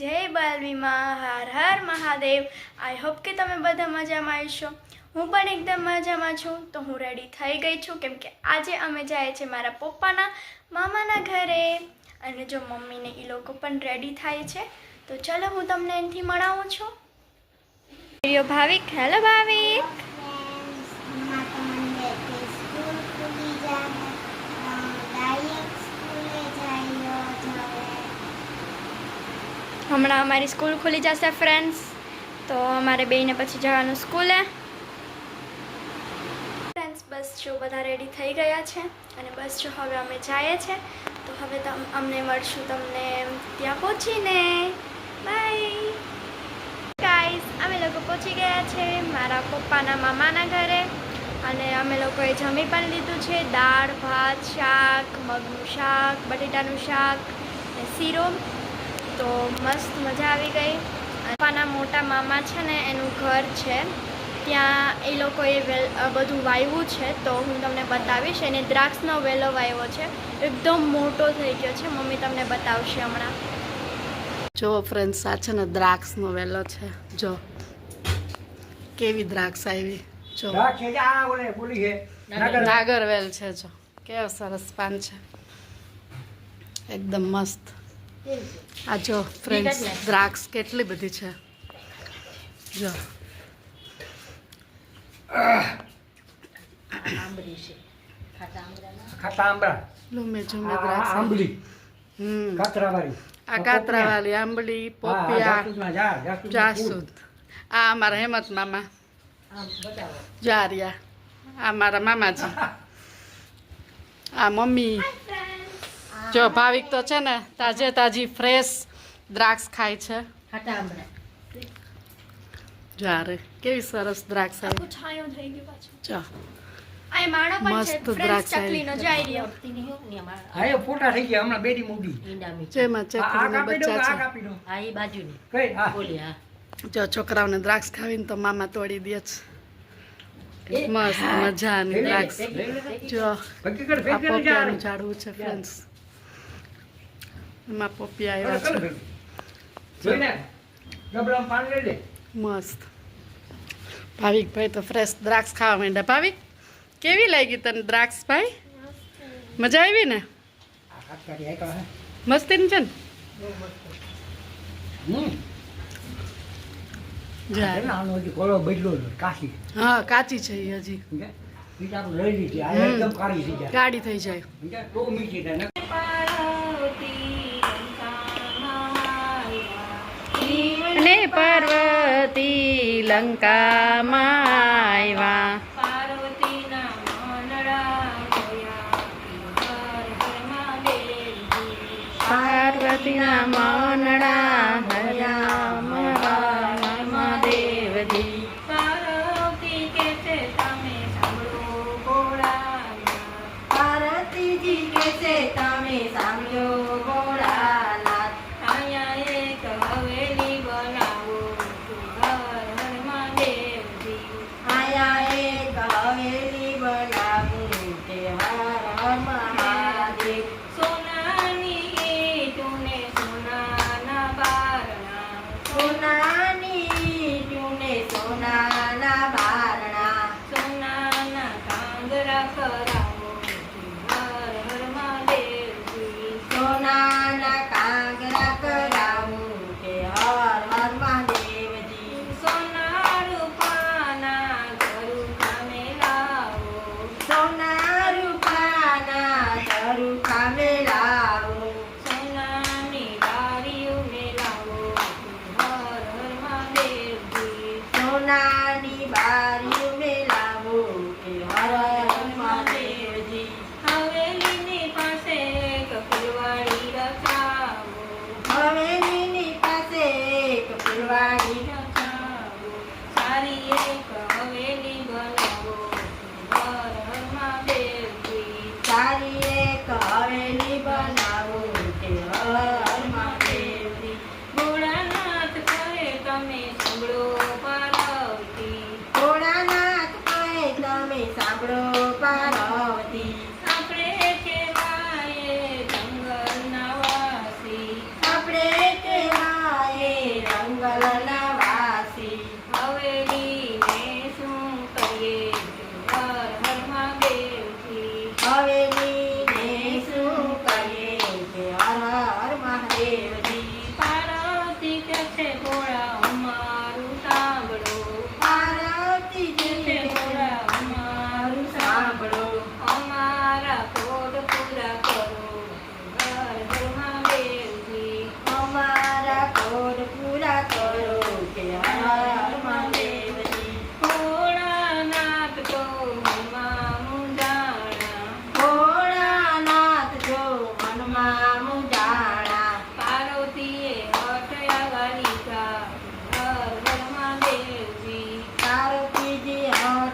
જય બાલવીમાં, Har Har Mahadev. I hope કે તમે બધા મજામાં આવીશો હું પણ એકદમ મજામાં છું. તો હું રેડી થઈ ગઈ છું. કેમ કે આજે અમે જાય છે મારા પપ્પાના મામાના ઘરે. અને જો મમ્મીને એ લોકો પણ રેડી થાય છે. તો ચલો હું તમને એનાથી મળાવું છું. ભાવિક હેલો ભાવિક. હમણાં અમારી સ્કૂલ ખુલી જશે ફ્રેન્ડ્સ તો અમારે બેને પછી જવાનું સ્કૂલે. ફ્રેન્ડ્સ બસ જો બધા રેડી થઈ ગયા છે અને બસ જો હવે અમે જઈએ છે. તો હવે તમ, અમને મળશું તમને ત્યાં પહોંચીને. બાય ગાઈસ અમે લોકો પહોંચી ગયા છે મારા પપ્પાના મામાના ઘરે અને અમે લોકોએ જમી પણ લીધું છે. દાળ, ભાત, શાક, મગનું શાક, બટેટાનું શાક શીરો. તો મસ્ત મજા આવી ગઈ. પપ્પાના મોટા મામા છે ને એનું ઘર છે. ત્યાં એ લોકોએ વેલ બધું વાવ્યું છે તો હું તમને બતાવીશ. એને દ્રાક્ષનો વેલો વાવ્યો છે. એકદમ મોટો થઈ ગયો છે. મમ્મી તમને બતાવશે હમણાં. જો ફ્રેન્ડ્સ આ છે ને દ્રાક્ષનો વેલો છે. જો. કેવી દ્રાક્ષ આવી. જો. દ્રાક્ષ છે, આ ઓલે બોલી છે? નાગર નાગરવેલ છે જો. કેવો સરસ પાન છે. એકદમ મસ્ત. આ જો ફ્રેન્ડ્સ દ્રાક્ષ કેટલી બધી છે. જો. ખાટા આંબળા. લુમે ઝુમે આ દ્રાક્ષ આંબલી. હમ. કાતરાવાળી. આ કાતરાવાળી આંબલી હા, આ પોપિયા. જાસૂદના ઝાડ, જાસૂદના ફૂલ. જાસૂદ આ અમારા હેમત મામા. જારિયા આ મારા મામાજી આ મમ્મી. જો ભાવિક તો છે ને તાજે તાજી ફ્રેશ દ્રાક્ષ ખાય છે. જારે કેવી સરસ દ્રાક્ષ આવી. આખું થઈ ગયું પાછું. જો. આ માણો પણ મસ્ત દ્રાક્ષ આવી. ચકલીનો જઈ રહ્યો. હા, ફોટા થઈ ગયા હમણાં બેડી મૂડી જેમાં આ આ ચકલીના બચ્ચા છે હા એ બાજુની. કઈ હા. બોલી હા. જો છોકરાઓને દ્રાક્ષ ખાવીને તો મામા તોડી દે છે મસ્ત મજાની દ્રાક્ષ. જો આ ઝાડવું છે ફ્રેન્ડ્સ એમાં પોપિયા આવ્યા છે. મસ્ત. ભાવિકભાઈ તો ફ્રેશ દ્રાક્ષ ખાવા માંડ્યા. ભાવિક કેવી લાગી તને દ્રાક્ષ ભાઈ? મજા આવી ને? કાઢી. મસ્તી છે ને હા કાચી છે હજી. કાળી થઈ જાય ગાડી થઈ જાય સમજ્યા? તો મીઠી થાય ને ને પાર્વતી લંકામાં આવ્યા પાર્વતીના માનડા હયા દેવજી પાર્વતીજી કે છે તમે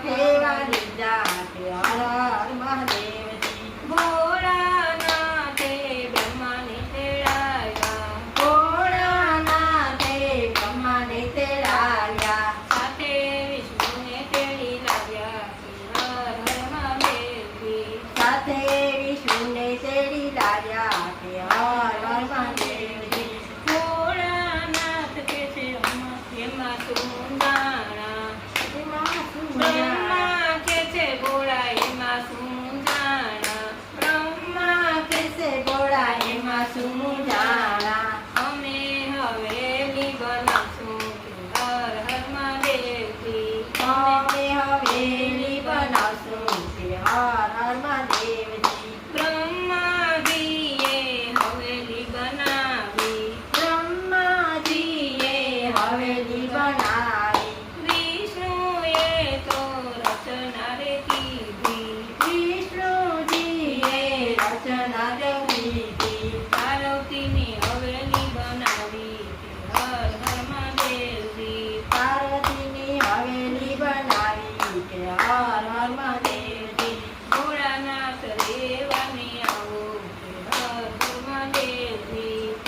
Okay.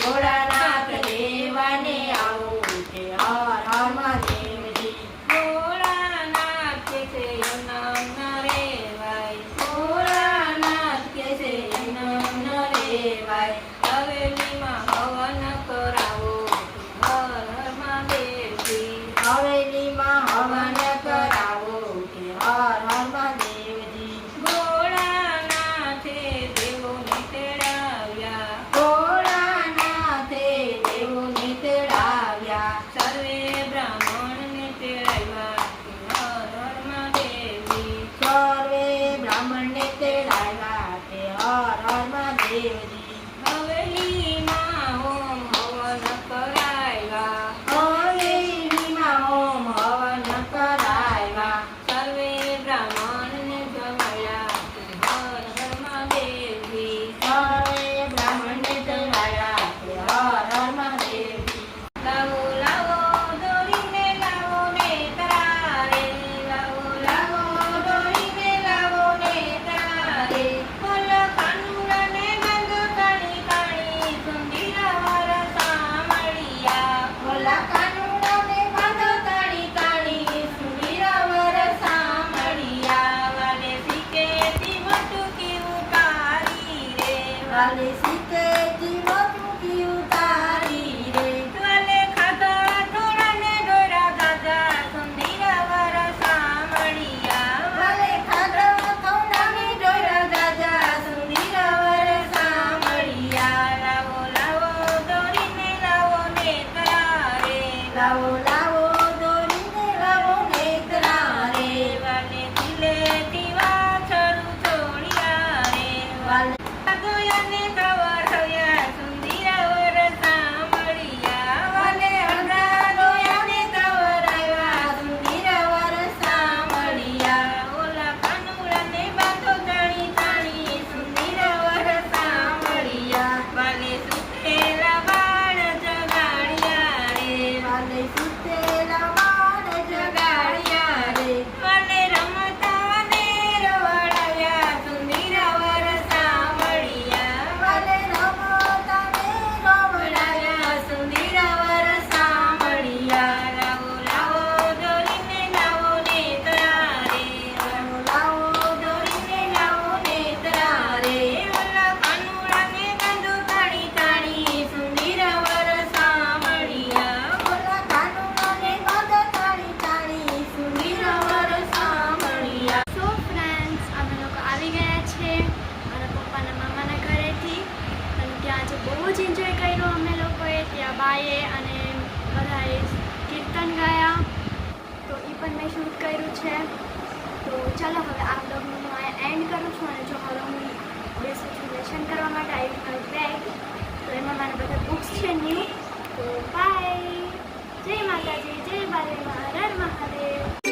ભોળાનાથ દેવાને આવું છે. હર હર મહાદેવજી. ભોળાનાથ કે છે નમ નરેવાય. ભોળાનાથ કે છે નમ હવેલીમાં હવન કરાવો. હર હર મહાદેવજી. હવેલીમાં હવન Sí, 班的一些。છે. તો ચાલો હવે આ બ્લોગનું હું અહીંયા એન્ડ કરું છું અને જો હવે હું ડિસ્ક્રિપ્શન કરવા માટે આવી મારું બેગ તો એમાં મારા બધા બુક્સ છે ન્યૂ તો બાય જય માતાજી, જય બારે મહારાજ, મહાદેવ.